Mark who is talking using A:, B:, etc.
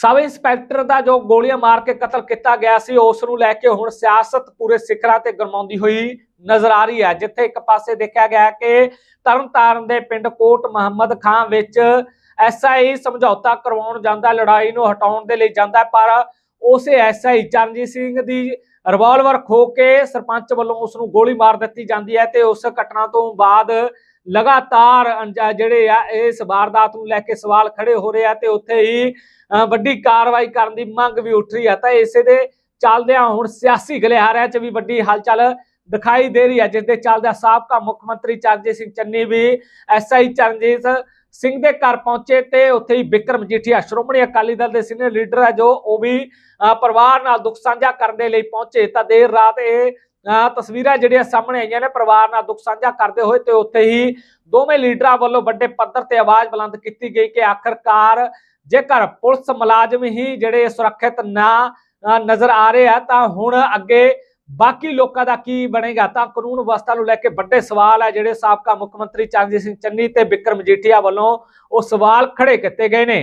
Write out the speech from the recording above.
A: Sub inspector ਦਾ ਜੋ ਗੋਲੀਆਂ ਮਾਰ ਕੇ ਕਤਲ ਕੀਤਾ ਗਿਆ ਸੀ, ਉਸ ਨੂੰ ਲੈ ਕੇ ਹੁਣ ਸਿਆਸਤ ਪੂਰੇ ਸਿਖਰਾਂ ਤੇ ਗਰਮਾਉਂਦੀ ਹੋਈ ਨਜ਼ਰ ਆ ਰਹੀ ਹੈ। ਜਿੱਥੇ ਇੱਕ ਪਾਸੇ ਦੇਖਿਆ ਗਿਆ ਕਿ ਤਰਨਤਾਰਨ ਦੇ ਪਿੰਡ ਕੋਟ ਮੁਹੰਮਦ ਖਾਂ ਵਿੱਚ ਐਸਆਈ ਸਮਝੌਤਾ ਕਰਵਾਉਣ ਜਾਂਦਾ, ਲੜਾਈ ਨੂੰ ਹਟਾਉਣ ਦੇ ਲਈ ਜਾਂਦਾ, ਪਰ ਉਸੇ ਐਸਆਈ ਚਰਨਜੀਤ ਸਿੰਘ ਦੀ ਰਿਵਾਲਵਰ ਖੋ ਕੇ ਸਰਪੰਚ ਵੱਲੋਂ ਉਸ ਨੂੰ ਗੋਲੀ ਮਾਰ ਦਿੱਤੀ ਜਾਂਦੀ ਹੈ ਤੇ ਉਸ ਘਟਨਾ ਤੋਂ ਬਾਅਦ ਲਗਾਤਾਰ ਅੰਜਾ- ਜਿਹੜੇ ਆ ਇਸ ਵਾਰਦਾਤ ਨੂੰ ਲੈ ਕੇ ਸਵਾਲ ਖੜੇ ਹੋ ਰਹੇ ਆ ਤੇ ਉੱਥੇ ਹੀ ਵੱਡੀ ਕਾਰਵਾਈ ਕਰਨ ਦੀ ਮੰਗ ਵੀ ਉੱਠ ਰਹੀ ਹੈ ਤਾਂ ਇਸੇ ਦੇ ਚੱਲਦਿਆਂ ਹੁਣ ਸਿਆਸੀ ਗਲਿਹਾਰਿਆਂ 'ਚ ਵੀ ਵੱਡੀ ਹਲਚਲ ਦਿਖਾਈ ਦੇ ਰਹੀ ਹੈ ਜਿਸ ਦੇ ਚੱਲਦਿਆਂ ਸਾਬਕਾ ਮੁੱਖ ਮੰਤਰੀ ਚਰਨਜੀਤ ਸਿੰਘ ਚੰਨੀ ਵੀ ਐਸਆਈ ਚਰਨਜੀਤ ਸਿੰਘ ਦੇ ਘਰ ਪਹੁੰਚੇ ਤੇ ਉੱਥੇ ਹੀ ਵਿਕਰਮ ਜੀਠੀਆ ਸ਼੍ਰੋਮਣੀ ਅਕਾਲੀ ਦਲ ਦੇ ਸੀਨੀਅਰ ਲੀਡਰ ਹੈ ਜੋ ਉਹ ਵੀ ਅ, ਪਰਿਵਾਰ ਨਾਲ ਦੁੱਖ ਸਾਂਝਾ ਕਰਨ ਦੇ ਲਈ ਪਹੁੰਚੇ। ਤਾਂ ਦੇਰ ਰਾਤ ਇਹ ਤਸਵੀਰਾਂ ਜਿਹੜੀਆਂ ਸਾਹਮਣੇ ਆਈਆਂ ਨੇ, ਪਰਿਵਾਰ ਨਾਲ ਦੁੱਖ ਸਾਂਝਾ ਕਰਦੇ ਹੋਏ ਤੇ ਉੱਥੇ ਹੀ ਦੋਵੇਂ ਲੀਡਰਾਂ ਵੱਲੋਂ ਵੱਡੇ ਪੱਧਰ ਤੇ ਆਵਾਜ਼ ਬੁਲੰਦ ਕੀਤੀ ਗਈ ਕਿ ਆਖਰਕਾਰ ਜੇਕਰ ਪੁਲਿਸ ਮੁਲਾਜ਼ਮ ਹੀ ਜਿਹੜੇ ਸੁਰੱਖਿਅਤ ਨਾ ਨਜ਼ਰ ਆ ਰਹੇ ਆ, ਤਾਂ ਹੁਣ ਅੱਗੇ ਬਾਕੀ ਲੋਕਾਂ ਦਾ ਕੀ ਬਣੇਗਾ? ਤਾਂ ਕਾਨੂੰਨ ਵਿਵਸਥਾ ਨੂੰ ਲੈ ਕੇ ਵੱਡੇ ਸਵਾਲ ਹੈ ਜਿਹੜੇ ਸਾਬਕਾ ਮੁੱਖ ਮੰਤਰੀ ਚਰਨਜੀਤ ਸਿੰਘ ਚੰਨੀ ਤੇ ਵਿਕਰਮ ਜੀਠੀਆ ਵੱਲੋਂ ਉਹ ਸਵਾਲ ਖੜੇ ਕੀਤੇ ਗਏ ਨੇ।